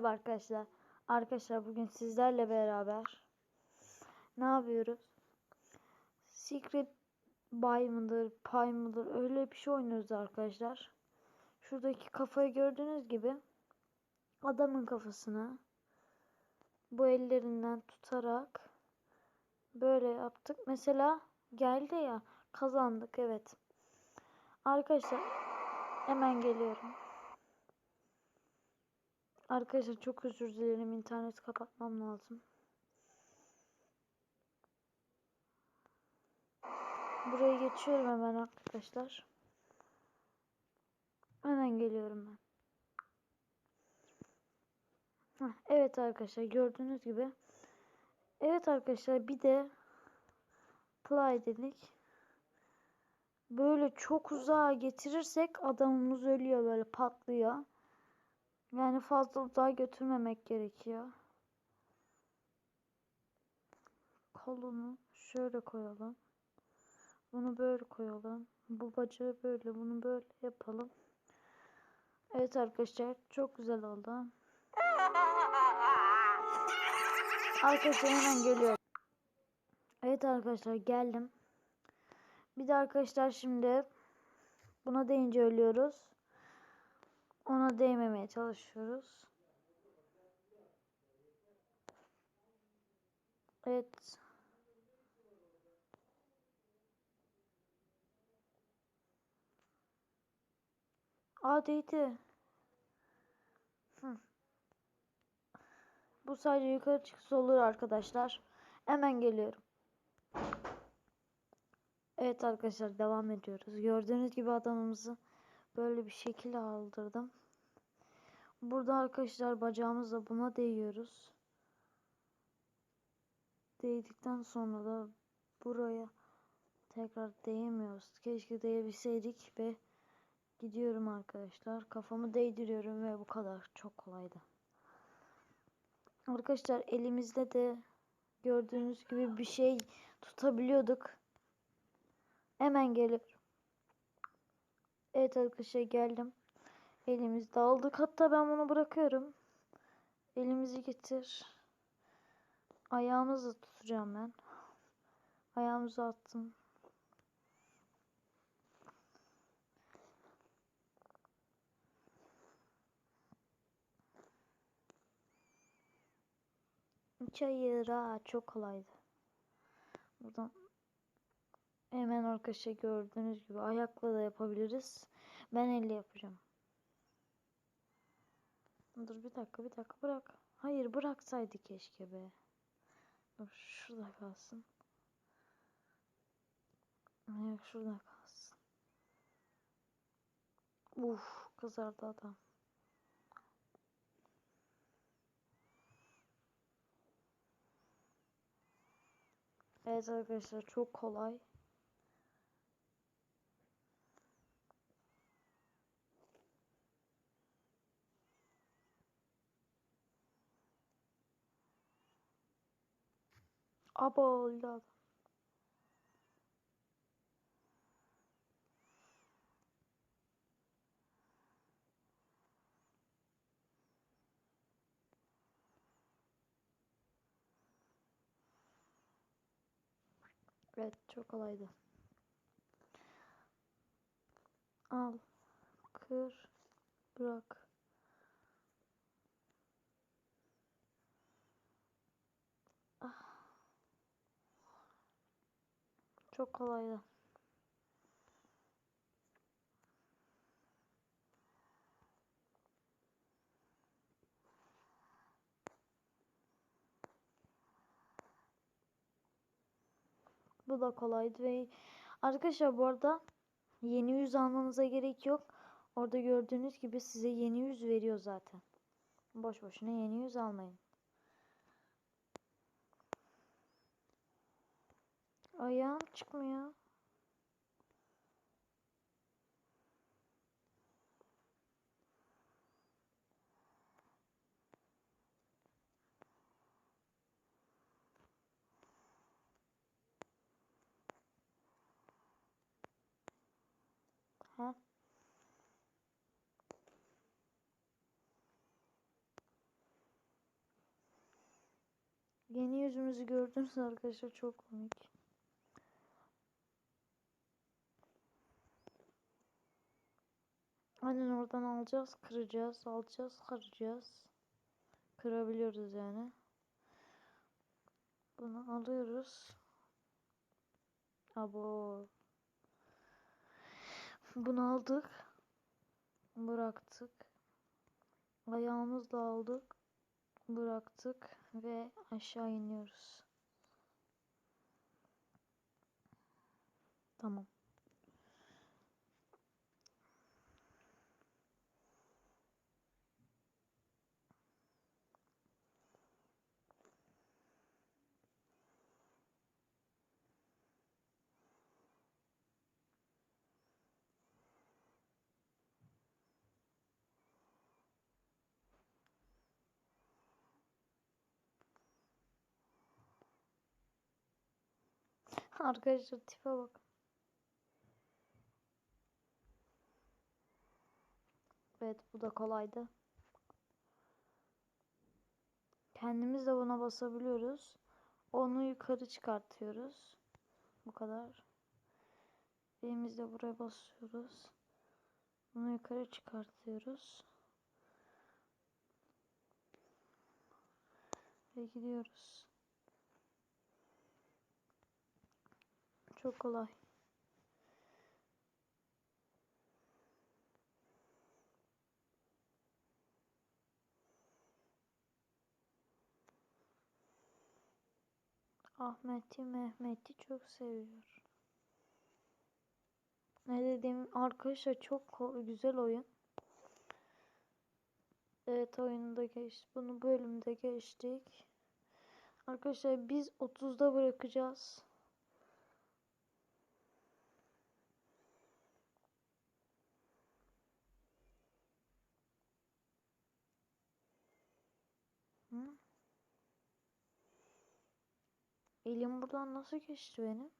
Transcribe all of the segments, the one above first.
Merhaba arkadaşlar. Arkadaşlar bugün sizlerle beraber ne yapıyoruz? Secret Buy mıdır, Pay mıdır öyle bir şey oynuyoruz arkadaşlar. Şuradaki kafayı gördüğünüz gibi adamın kafasını bu ellerinden tutarak böyle yaptık. Mesela geldi ya kazandık evet. Arkadaşlar hemen geliyorum. Arkadaşlar çok özür dilerim. İnterneti kapatmam lazım. Buraya geçiyorum hemen arkadaşlar. Hemen geliyorum ben. Evet arkadaşlar gördüğünüz gibi. Evet arkadaşlar bir de play dedik. Böyle çok uzağa getirirsek adamımız ölüyor böyle patlıyor. Yani fazla uzağa götürmemek gerekiyor. Kolunu şöyle koyalım. Bunu böyle koyalım. Bu bacağı böyle, bunu böyle yapalım. Evet arkadaşlar çok güzel oldu. Arkadaşlar hemen geliyorum. Evet arkadaşlar geldim. Bir de arkadaşlar şimdi buna deyince ölüyoruz. Ona değmemeye çalışıyoruz. Evet. Aa değdi. Bu sadece yukarı çıksa olur arkadaşlar. Hemen geliyorum. Evet arkadaşlar devam ediyoruz. Gördüğünüz gibi adamımızı böyle bir şekilde aldırdım. Burada arkadaşlar bacağımızla buna değiyoruz. Değdikten sonra da buraya tekrar değemiyoruz. Keşke değebilseydik ve gidiyorum arkadaşlar. Kafamı değdiriyorum ve bu kadar. Çok kolaydı. Arkadaşlar elimizde de gördüğünüz gibi bir şey tutabiliyorduk. Hemen geliyorum. Evet arkadaşlar geldim. Elimizde aldık. Hatta ben bunu bırakıyorum. Elimizi getir. Ayağımızı tutacağım ben. Ayağımızı attım. Çayır ha çok kolaydı. Buradan hemen arkadaşlar gördüğünüz gibi ayakla da yapabiliriz. Ben elle yapacağım. Dur bir dakika bir dakika bırak. Hayır bıraksaydı keşke be. Dur şurada kalsın. Ayak şurada kalsın. Uf kızardı adam. Evet arkadaşlar çok kolay. Aba öldü adam. Evet çok kolaydı. Al. Kır. Bırak. Çok kolaydı. Bu da kolaydı ve arkadaşlar bu arada yeni yüz almanıza gerek yok. Orada gördüğünüz gibi size yeni yüz veriyor zaten. Boş boşuna yeni yüz almayın. Ayağım çıkmıyor. Ha? Yeni yüzümüzü gördünüz arkadaşlar çok komik. Aynen oradan alacağız, kıracağız, alacağız, kıracağız. Kırabiliyoruz yani. Bunu alıyoruz. Abo. Bunu aldık. Bıraktık. Ayağımızla aldık. Bıraktık ve aşağı iniyoruz. Tamam. Arkadaşlar tipe bak. Evet bu da kolaydı. Kendimiz de buna basabiliyoruz. Onu yukarı çıkartıyoruz. Bu kadar. Elimizle buraya basıyoruz. Bunu yukarı çıkartıyoruz. Ve gidiyoruz. Çok kolay. Ahmet'i Mehmet'i çok seviyor. Ne dediğim arkadaşlar çok güzel oyun. Evet oyunda geç. Bunu bölümde geçtik. Arkadaşlar biz 30'da bırakacağız. Elim buradan nasıl geçti benim?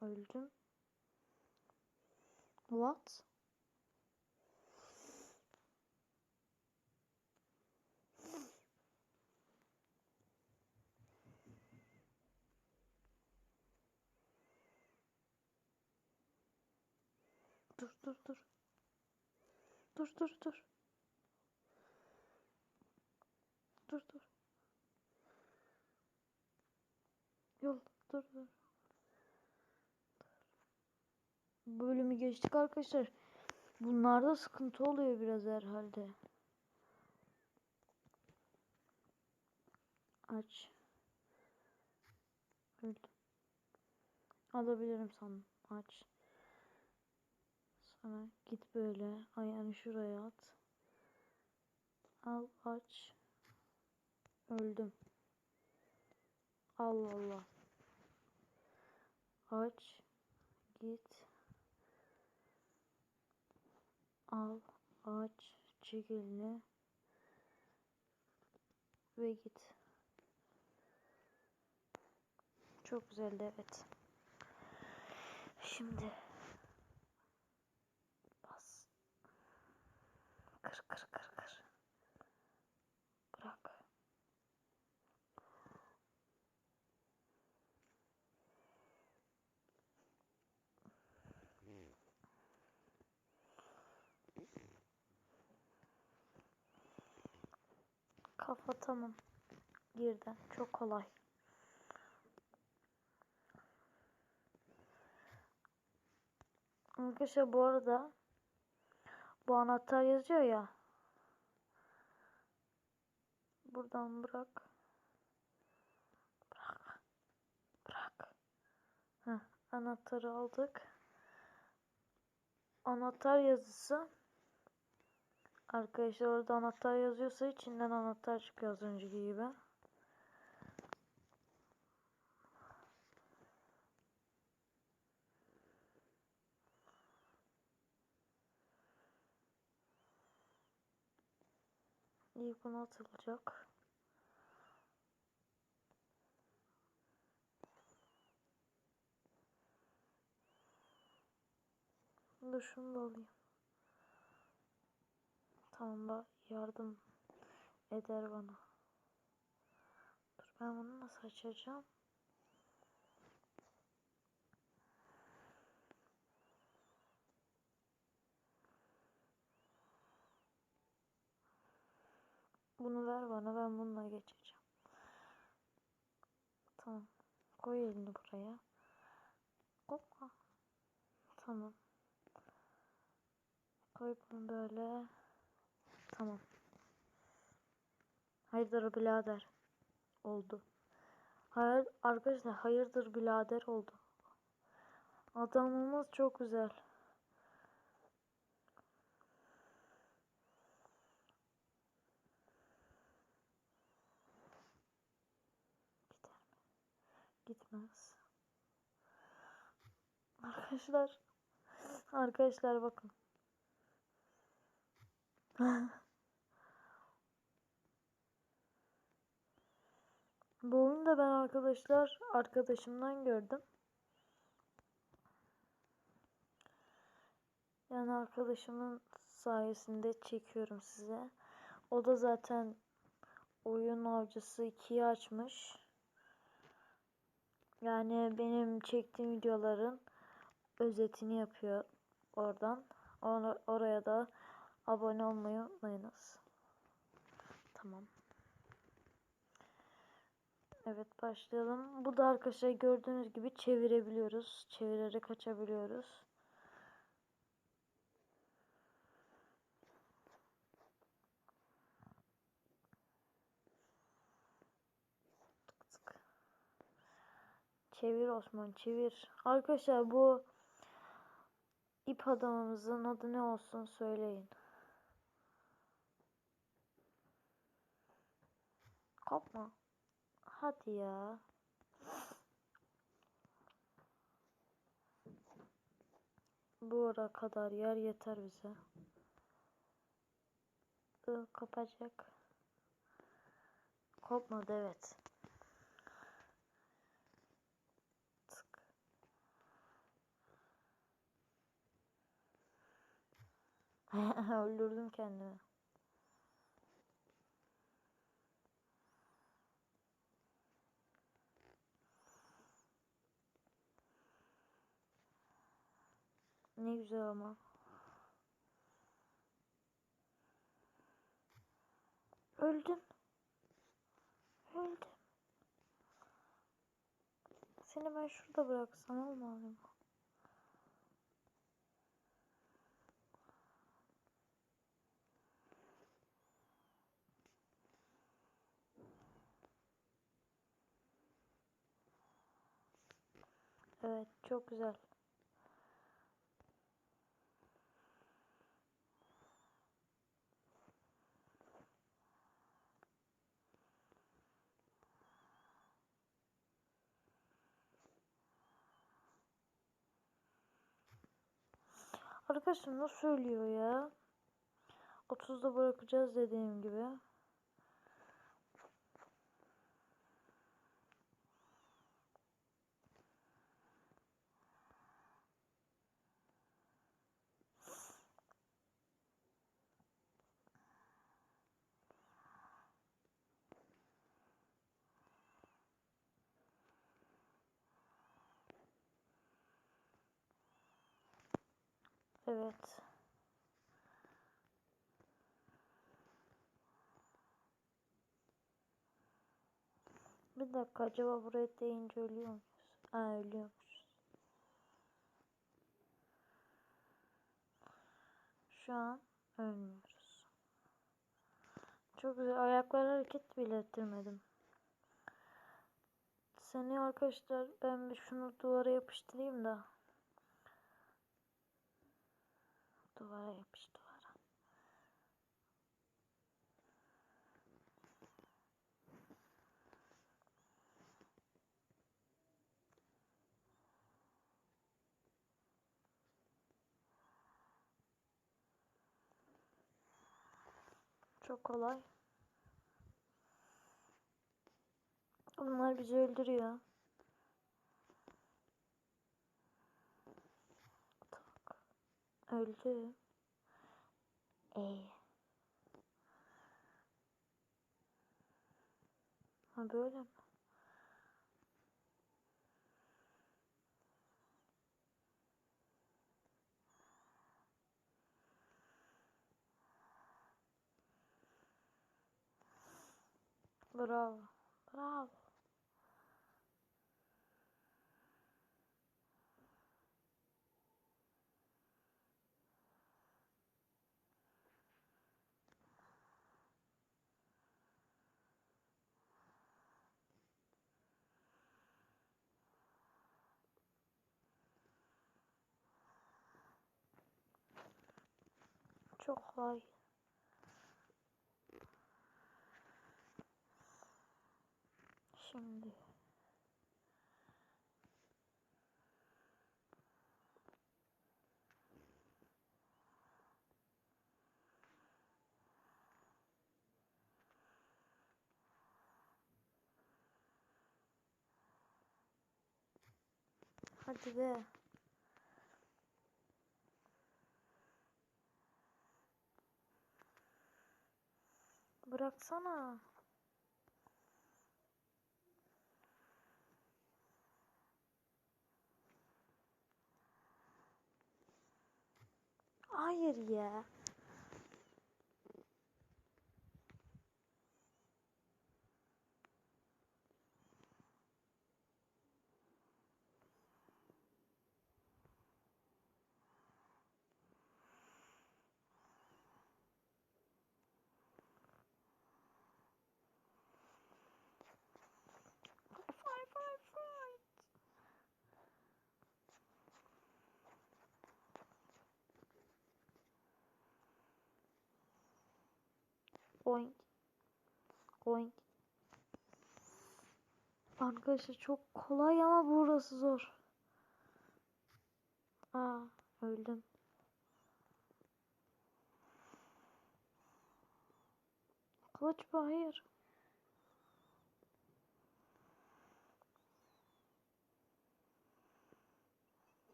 Öldüm. What? Dur dur dur. Dur dur dur. Dur dur. Yol dur dur. Bölümü geçtik arkadaşlar. Bunlarda sıkıntı oluyor biraz herhalde. Aç. Öldüm. Alabilirim sandım. Aç. Sonra git böyle ayağını şuraya at. Al aç. Öldüm. Allah Allah. Aç. Git. Al. Aç. Çek elini. Ve git. Çok güzeldi evet. Şimdi bas. Kır kır kır kır. Bırak. Kafa tamam. Girdi. Çok kolay. Arkadaşlar bu arada bu anahtar yazıyor ya. Buradan bırak. Bırak. Bırak. Heh, anahtarı aldık. Anahtar yazısı. Arkadaşlar orada anahtar yazıyorsa içinden anahtar çıkıyor az önceki gibi. İlk bunu atılacak. Dur şunu da alayım. Tamam bak yardım eder bana. Dur ben bunu nasıl açacağım? Bunu ver bana ben bununla geçeceğim. Tamam. Koy elini buraya. Hoppa. Tamam. Koy bunu böyle. Tamam. Hayırdır birader. Oldu. Hayır arkadaşlar hayırdır birader oldu. Adamımız çok güzel. Gider mi? Gitmez. Arkadaşlar. Arkadaşlar bakın. Bu oyunu da ben arkadaşlar arkadaşımdan gördüm. Yani arkadaşımın sayesinde çekiyorum size. O da zaten oyun avcısı 2'yi açmış. Yani benim çektiğim videoların özetini yapıyor oradan. Or oraya da abone olmayı unutmayınız. Tamam. Evet başlayalım. Bu da arkadaşlar gördüğünüz gibi çevirebiliyoruz. Çevirerek açabiliyoruz. Çevir Osman çevir. Arkadaşlar bu ip adamımızın adı ne olsun söyleyin. Kopma. Hadi ya. Bu ara kadar yer yeter bize. I, kapacak. Kopmadı evet. Öldürdüm kendimi. Ne güzel ama. Öldüm. Öldüm. Seni ben şurada bıraksam olmaz mı? Evet, çok güzel. Arkadaşım nasıl söylüyor ya? 30'da bırakacağız dediğim gibi. Evet. Bir dakika acaba buraya değince ölüyor muyuz? Aa ölüyormuş. Şu an ölmüyoruz. Çok güzel. Ayaklar hareket bile ettirmedim. Seni arkadaşlar ben bir şunu duvara yapıştırayım da. Duvara yapış duvara. Çok kolay. Bunlar bizi öldürüyor. Öldü. Ey. Ha böyle mi? Bravo. Bravo. 就可以。兄弟，好几个？Bıraksana. Hayır ya. Boing. Boing. Arkadaşlar çok kolay ama burası zor. Aa öldüm. Kılıç bu hayır.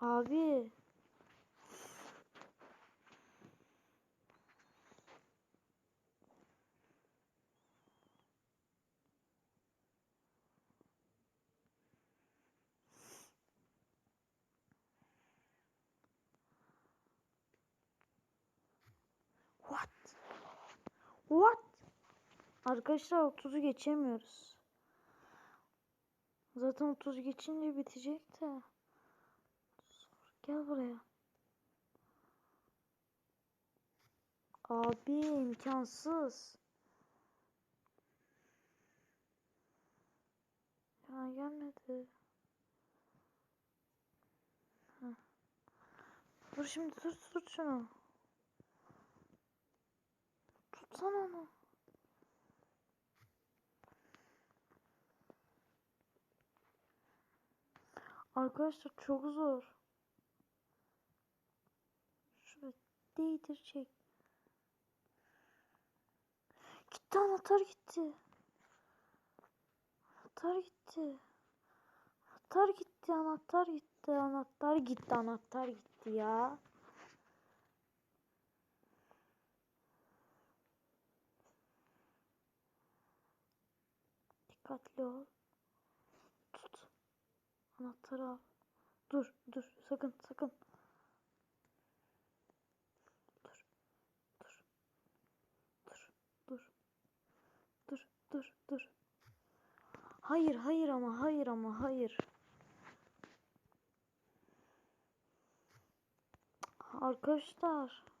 Abi. What? What? Arkadaşlar 30'u geçemiyoruz. Zaten 30 geçince bitecek de. Gel buraya. Abi imkansız. Ya gelmedi. Heh. Dur şimdi tut tut şunu. Tutsana onu. Arkadaşlar çok zor. Şuraya değdirecek. Gitti anahtar gitti. Anahtar gitti. Anahtar gitti, anahtar gitti, anahtar gitti, anahtar gitti ya. Dikkatli ol. Tut. Anahtarı al. Dur, dur, sakın, sakın. Dur, dur, dur, dur, dur, dur, dur. Hayır, hayır ama, hayır ama, hayır. Arkadaşlar.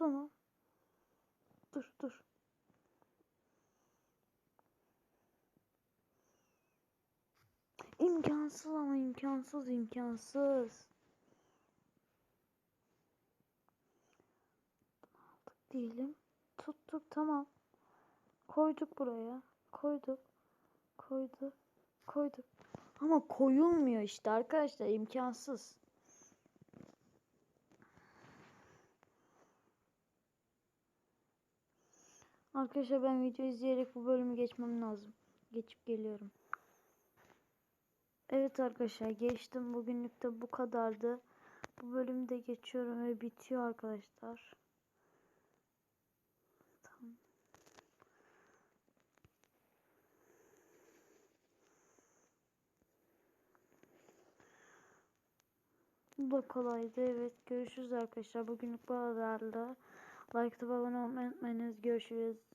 Onu. Dur dur. İmkansız ama imkansız imkansız. Aldık diyelim. Tuttuk tamam. Koyduk buraya. Koyduk. Koyduk. Koyduk. Ama koyulmuyor işte arkadaşlar imkansız. Arkadaşlar ben video izleyerek bu bölümü geçmem lazım. Geçip geliyorum. Evet arkadaşlar geçtim. Bugünlük de bu kadardı. Bu bölümü de geçiyorum ve bitiyor arkadaşlar. Tamam. Bu da kolaydı. Evet görüşürüz arkadaşlar. Bugünlük bu kadardı. Like abone olmayı unutmayınız. Görüşürüz.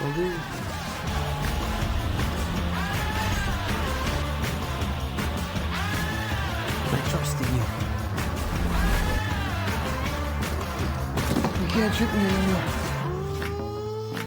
I trusted you. You can't trick me anymore.